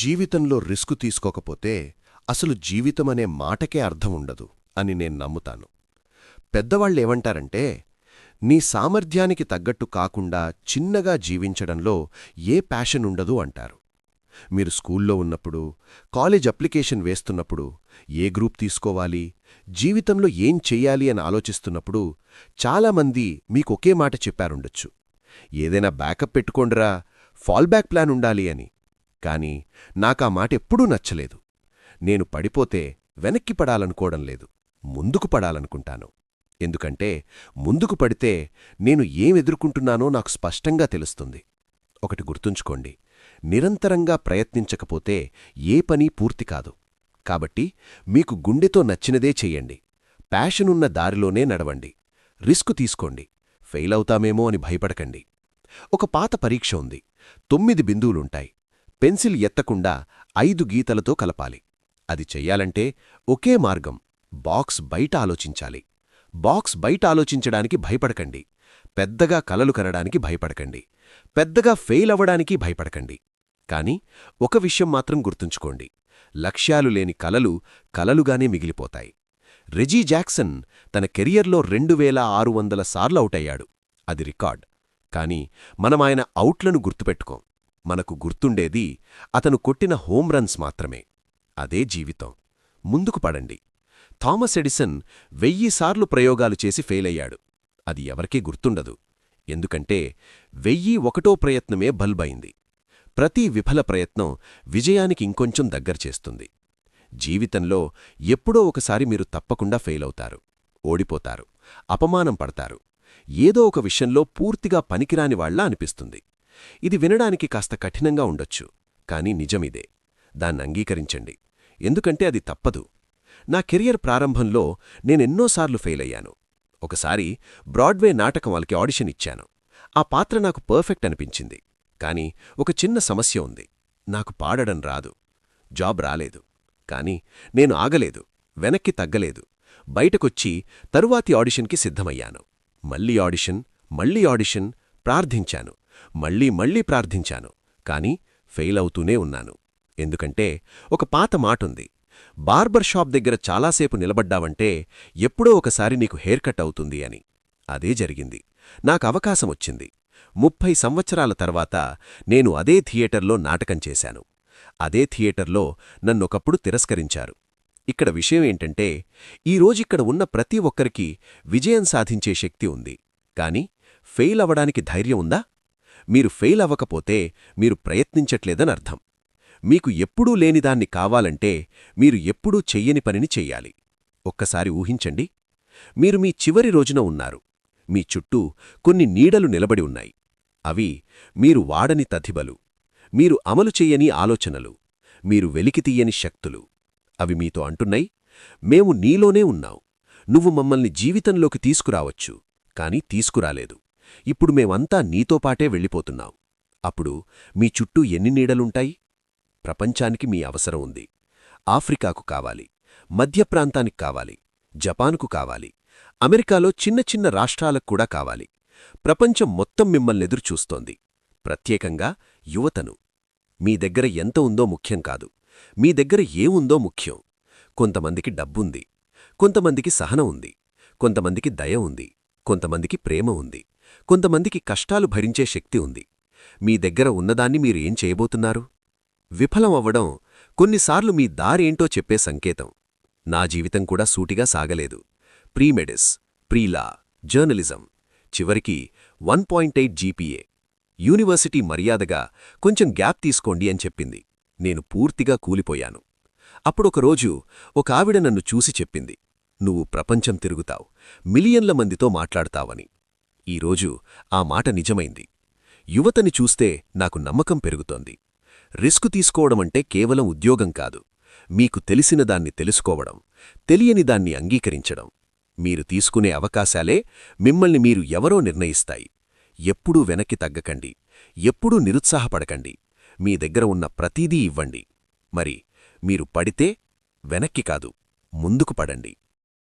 జీవితంలో రిస్కు తీసుకోకపోతే అసలు జీవితమనే మాటకే అర్థం ఉండదు అని నేను నమ్ముతాను. పెద్దవాళ్ళేమంటారంటే నీ సామర్థ్యానికి తగ్గట్టు కాకుండా చిన్నగా జీవించడంలో ఏ ప్యాషన్ ఉండదు అంటారు. మీరు స్కూల్లో ఉన్నప్పుడు కాలేజ్ అప్లికేషన్ వేస్తున్నప్పుడు ఏ గ్రూప్ తీసుకోవాలి జీవితంలో ఏం చెయ్యాలి అని ఆలోచిస్తున్నప్పుడు చాలామంది మీకొకే మాట చెప్పారుండొచ్చు. ఏదైనా బ్యాకప్ పెట్టుకోండ్రా ఫాల్బ్యాక్ ప్లాన్ ఉండాలి అని. కాని నాకా మాటెప్పుడూ నచ్చలేదు. నేను పడిపోతే వెనక్కి పడాలనుకోవడం లేదు. ముందుకు పడాలనుకుంటాను. ఎందుకంటే ముందుకు పడితే నేను ఏం ఎదుర్కొంటున్నానో నాకు స్పష్టంగా తెలుస్తుంది. ఒకటి గుర్తుంచుకోండి. నిరంతరంగా ప్రయత్నించకపోతే ఏ పని పూర్తి కాదు. కాబట్టి మీకు గుండెతో నచ్చినదే చెయ్యండి ప్యాషనున్న దారిలోనే నడవండి. రిస్కు తీసుకోండి. ఫెయిల్ అవుతామేమో అని భయపడకండి. ఒక పాత పరీక్ష ఉంది. తొమ్మిది బిందువులుంటాయి. పెన్సిల్ ఎత్తకుండా ఐదు గీతలతో కలపాలి. అది చెయ్యాలంటే ఒకే మార్గం బాక్స్ బయట ఆలోచించాలి. బాక్స్ బయట ఆలోచించడానికి భయపడకండి. పెద్దగా కలలు కనడానికి భయపడకండి. పెద్దగా ఫెయిల్ అవ్వడానికి భయపడకండి. కాని ఒక విషయం మాత్రం గుర్తుంచుకోండి. లక్ష్యాలు లేని కలలు కలలుగానే మిగిలిపోతాయి. రెజీ జాక్సన్ తన కెరియర్లో రెండు వేల ఆరు వందల సార్లు అవుటయ్యాడు. అది రికార్డ్. కాని మనం ఆయన అవుట్లను గుర్తుపెట్టుకోం. మనకు గుర్తుండేది అతను కొట్టిన హోమ్ రన్స్ మాత్రమే. అదే జీవితం. ముందుకు పడండి. థామస్ ఎడిసన్ వెయ్యిసార్లు ప్రయోగాలు చేసి ఫెయిలయ్యాడు అది ఎవరికీ గుర్తుండదు. ఎందుకంటే వెయ్యి ఒకటో ప్రయత్నమే బల్బైంది ప్రతి విఫల ప్రయత్నం విజయానికి ఇంకొంచెం దగ్గర చేస్తుంది. జీవితంలో ఎప్పుడో ఒకసారి మీరు తప్పకుండా ఫెయిలవుతారు ఓడిపోతారు. అపమానం పడతారు. ఏదో ఒక విషయంలో పూర్తిగా పనికిరాని వాళ్ళ అనిపిస్తుంది. ఇది వినడానికి కాస్త కఠినంగా ఉండొచ్చు కాని నిజమిదే. దాన్ని అంగీకరించండి. ఎందుకంటే అది తప్పదు. నా కెరియర్ ప్రారంభంలో నేనెన్నోసార్లు ఫెయిలయ్యాను ఒకసారి బ్రాడ్వే నాటకం వాళ్ళకి ఆడిషన్ ఇచ్చాను. ఆ పాత్ర నాకు పర్ఫెక్ట్ అనిపించింది. కాని ఒక చిన్న సమస్య ఉంది. నాకు పాడడం రాదు. జాబ్ రాలేదు. కాని నేను ఆగలేదు. వెనక్కి తగ్గలేదు. బయటకొచ్చి తరువాతి ఆడిషన్కి సిద్ధమయ్యాను. మళ్ళీ ఆడిషన్ మళ్ళీ ఆడిషన్ ప్రార్థించాను. మళ్ళీ మళ్ళీ ప్రార్థించాను కాని ఫెయిల్ అవుతూనే ఉన్నాను. ఎందుకంటే ఒక పాత మాటుంది బార్బర్ షాప్ దగ్గర చాలాసేపు నిలబడ్డావంటే ఎప్పుడో ఒకసారి నీకు హెయిర్ కట్ అవుతుంది అని. అదే జరిగింది. నాకు అవకాశం వచ్చింది. ముప్పై సంవత్సరాల తర్వాత నేను అదే థియేటర్లో నాటకం చేశాను. అదే థియేటర్లో నన్నొకప్పుడు తిరస్కరించారు. ఇక్కడ విషయం ఏంటంటే ఈరోజిక్కడ ఉన్న ప్రతి ఒక్కరికి విజయం సాధించే శక్తి ఉంది. కాని ఫెయిల్ అవ్వడానికి ధైర్యం ఉందా? మీరు ఫెయిల్ అవ్వకపోతే మీరు ప్రయత్నించట్లేదనర్థం మీకు ఎప్పుడూ లేనిదాన్ని కావాలంటే మీరు ఎప్పుడూ చెయ్యని పనిని చెయ్యాలి. ఒక్కసారి ఊహించండి. మీరు మీ చివరి రోజున ఉన్నారు. మీ చుట్టూ కొన్ని నీడలు నిలబడి ఉన్నాయి. అవి మీరు వాడని తథిబలు. మీరు అమలు చెయ్యని ఆలోచనలు. మీరు వెలికితీయని శక్తులు. అవి మీతో అంటున్నాయి. మేము నీలోనే ఉన్నాం. నువ్వు మమ్మల్ని జీవితంలోకి తీసుకురావచ్చు. కాని తీసుకురాలేదు. ఇప్పుడు మేమంతా నీతో పాటే వెళ్ళిపోతున్నాం. అప్పుడు మీ చుట్టూ ఎన్ని నీడలుంటాయి? ప్రపంచానికి మీ అవసరం ఉంది. ఆఫ్రికాకు కావాలి. మధ్యప్రాంతానికి కావాలి. జపాన్కు కావాలి. అమెరికాలో చిన్న చిన్న రాష్ట్రాలకు కూడా కావాలి. ప్రపంచం మొత్తం మిమ్మల్నెదురుచూస్తోంది ప్రత్యేకంగా యువతను. మీ దగ్గర ఎంత ఉందో ముఖ్యం కాదు. మీ దగ్గర ఏముందో ముఖ్యం. కొంతమందికి డబ్బుంది. కొంతమందికి సహనం ఉంది. కొంతమందికి దయ ఉంది. కొంతమందికి ప్రేమ ఉంది. కొంతమందికి కష్టాలు భరించే శక్తి ఉంది. మీ దగ్గర ఉన్నదాన్ని మీరు ఏం చేయబోతున్నారు? విఫలం అవ్వడం కొన్నిసార్లు మీ దారేంటో చెప్పే సంకేతం. నా జీవితం కూడా సూటిగా సాగలేదు. Premeds prelaw journalism. చివరికి one point eight GPA. University మర్యాదగా కొంచెం గ్యాప్ తీసుకోండి అని చెప్పింది. నేను పూర్తిగా కూలిపోయాను. అప్పుడొకరోజు ఒక ఆవిడ నన్ను చూసి చెప్పింది. నువ్వు ప్రపంచం తిరుగుతావు. మిలియన్ల మందితో మాట్లాడతావని. ఈరోజు ఆ మాట నిజమైంది. యువతని చూస్తే నాకు నమ్మకం పెరుగుతోంది. రిస్కు తీసుకోవడమంటే కేవలం ఉద్యోగం కాదు. మీకు తెలిసిన దాన్ని తెలుసుకోవడం తెలియని దాన్ని అంగీకరించడం. మీరు తీసుకునే అవకాశాలే మిమ్మల్ని మీరు ఎవరో నిర్ణయిస్తాయి. ఎప్పుడూ వెనక్కి తగ్గకండి. ఎప్పుడూ నిరుత్సాహపడకండి. మీ దగ్గర ఉన్న ప్రతీదీ ఇవ్వండి. మరి మీరు పడితే వెనక్కి కాదు ముందుకు పడండి.